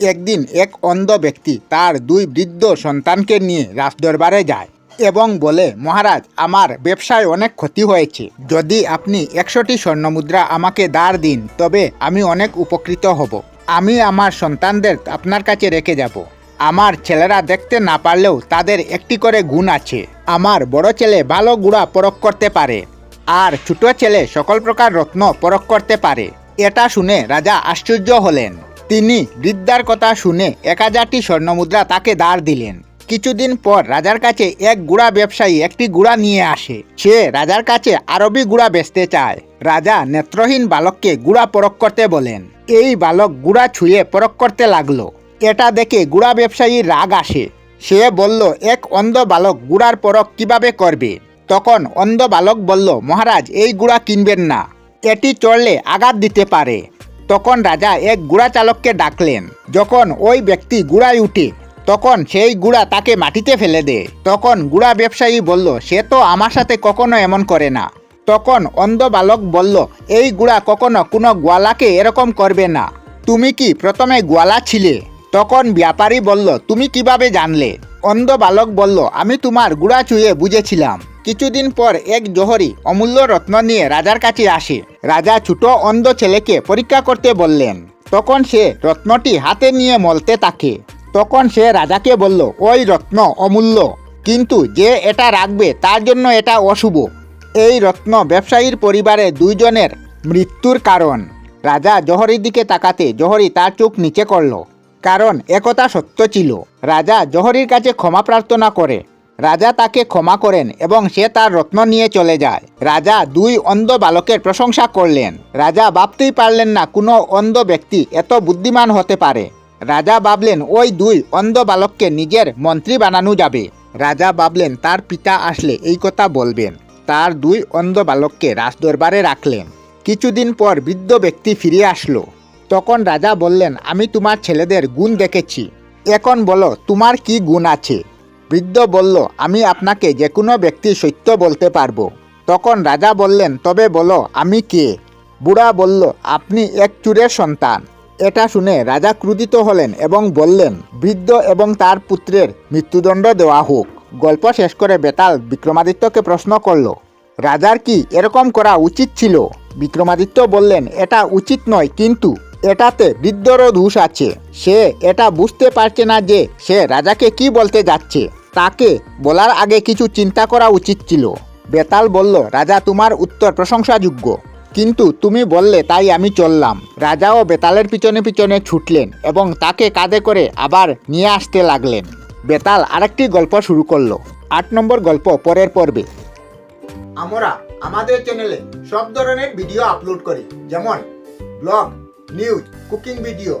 একদিন এক অন্ধ ব্যক্তি তার দুই বৃদ্ধ সন্তানকে নিয়ে রাজদরবারে যায় এবং বলে, মহারাজ, আমার ব্যবসায় অনেক ক্ষতি হয়েছে। যদি আপনি একশোটি স্বর্ণমুদ্রা আমাকে দার দিন, তবে আমি অনেক উপকৃত হব। আমি আমার সন্তানদের আপনার কাছে রেখে যাব। আমার ছেলেরা দেখতে না পারলেও তাদের একটি করে গুণ আছে। আমার বড় ছেলে ভালো গুড়া পরখ করতে পারে, আর ছোট ছেলে সকল প্রকার রত্ন পরখ করতে পারে। এটা শুনে রাজা আশ্চর্য হলেন। তিনি বৃদ্ধার কথা শুনে এক হাজারটি স্বর্ণমুদ্রা তাকে দাঁড় দিলেন। কিছুদিন পর রাজার কাছে এক গুড়া ব্যবসায়ী একটি গুড়া নিয়ে আসে। সে রাজার কাছে আরবি গুড়া বেচতে চায়। রাজা নেত্রহীন বালককে গুড়া পরখ করতে বলেন। এই বালক গুড়া ছুঁয়ে পরখ করতে লাগল। এটা দেখে গুড়া ব্যবসায়ীর রাগ আসে। সে বলল, এক অন্ধ বালক গুড়ার পরখ কীভাবে করবে? তখন অন্ধ বালক বলল, মহারাজ, এই গুড়া কিনবেন না। এটি চড়লে আঘাত দিতে পারে। তখন রাজা এক গুড়া চালককে ডাকলেন। যখন ওই ব্যক্তি গুড়ায় উঠে, তখন সেই গুড়া তাকে মাটিতে ফেলে দেয় তখন গুড়া ব্যবসায়ী বলল, সে তো আমার সাথে কখনো এমন করে না। তখন অন্ধ বালক বলল, এই গুড়া কখনো কোনো গোয়ালাকে এরকম করবে না। তুমি কি প্রথমে গোয়ালা ছিলে? তখন ব্যাপারী বলল, তুমি কীভাবে জানলে? অন্ধ বালক বলল, আমি তোমার গুড়া চুয়ে বুঝেছিলাম। কিছুদিন পর এক জহরি অমূল্য রত্ন নিয়ে রাজার কাছে আসে। রাজা ছোট অন্ধ ছেলেকে পরীক্ষা করতে বললেন। তখন সে রত্নটি হাতে নিয়ে মলতে থাকে। তখন সে রাজাকে বলল, ওই রত্ন অমূল্য, কিন্তু যে এটা রাখবে তার জন্য এটা অশুভ। এই রত্ন ব্যবসায়ীর পরিবারে দুইজনের মৃত্যুর কারণ। রাজা জহরির দিকে তাকাতে জহরি তার চোখ নিচে করল, কারণ একতা সত্য ছিল। রাজা জহরির কাছে ক্ষমা প্রার্থনা করে রাজা তাকে ক্ষমা করেন এবং সে তার রত্ন নিয়ে চলে যায়। রাজা দুই অন্ধ বালকের প্রশংসা করলেন। রাজা ভাবতেই পারলেন না কোনো অন্ধ ব্যক্তি এত বুদ্ধিমান হতে পারে। রাজা ভাবলেন, ওই দুই অন্ধ বালককে নিজের মন্ত্রী বানানো যাবে। রাজা ভাবলেন, তার পিতা আসলে এই কথা বলবেন। তার দুই অন্ধ বালককে রাজদরবারে রাখলেন। কিছুদিন পর বৃদ্ধ ব্যক্তি ফিরে আসলো। তখন রাজা বললেন, আমি তোমার ছেলেদের গুণ দেখেছি। এখন বলো, তোমার কি গুণ আছে? বৃদ্ধ বলল, আমি আপনাকে যে কোনো ব্যক্তি সত্য বলতে পারব। তখন রাজা বললেন, তবে বলো, আমি কে? বুড়া বলল, আপনি এক চুরের সন্তান। এটা শুনে রাজা ক্রুদিত হলেন এবং বললেন, বৃদ্ধ এবং তার পুত্রের মৃত্যুদণ্ড দেওয়া হোক। গল্প শেষ করে বেতাল বিক্রমাদিত্যকে প্রশ্ন করল, রাজার কি এরকম করা উচিত ছিল? বিক্রমাদিত্য বললেন, এটা উচিত নয়, কিন্তু এটাতে বৃদ্ধরও দোষ আছে। সে এটা বুঝতে পারছে না যে সে রাজাকে কি বলতে যাচ্ছে। তাকে বলার আগে কিছু চিন্তা করা উচিত ছিল। বেতাল বলল, রাজা, তোমার উত্তর প্রশংসাযোগ্য। কিন্তু তুমি বললে, তাই আমি চললাম। রাজাও বেতালের পিছনে পিছনে ছুটলেন এবং তাকে কাঁধে করে আবার নিয়ে আসতে লাগলেন। বেতাল আরেকটি গল্প শুরু করল। আট নম্বর গল্প, পরের পর্বে। আমরা আমাদের চ্যানেলে সব ধরনের ভিডিও আপলোড করি। যেমন ব্লগ নিউজ কুকিং ভিডিও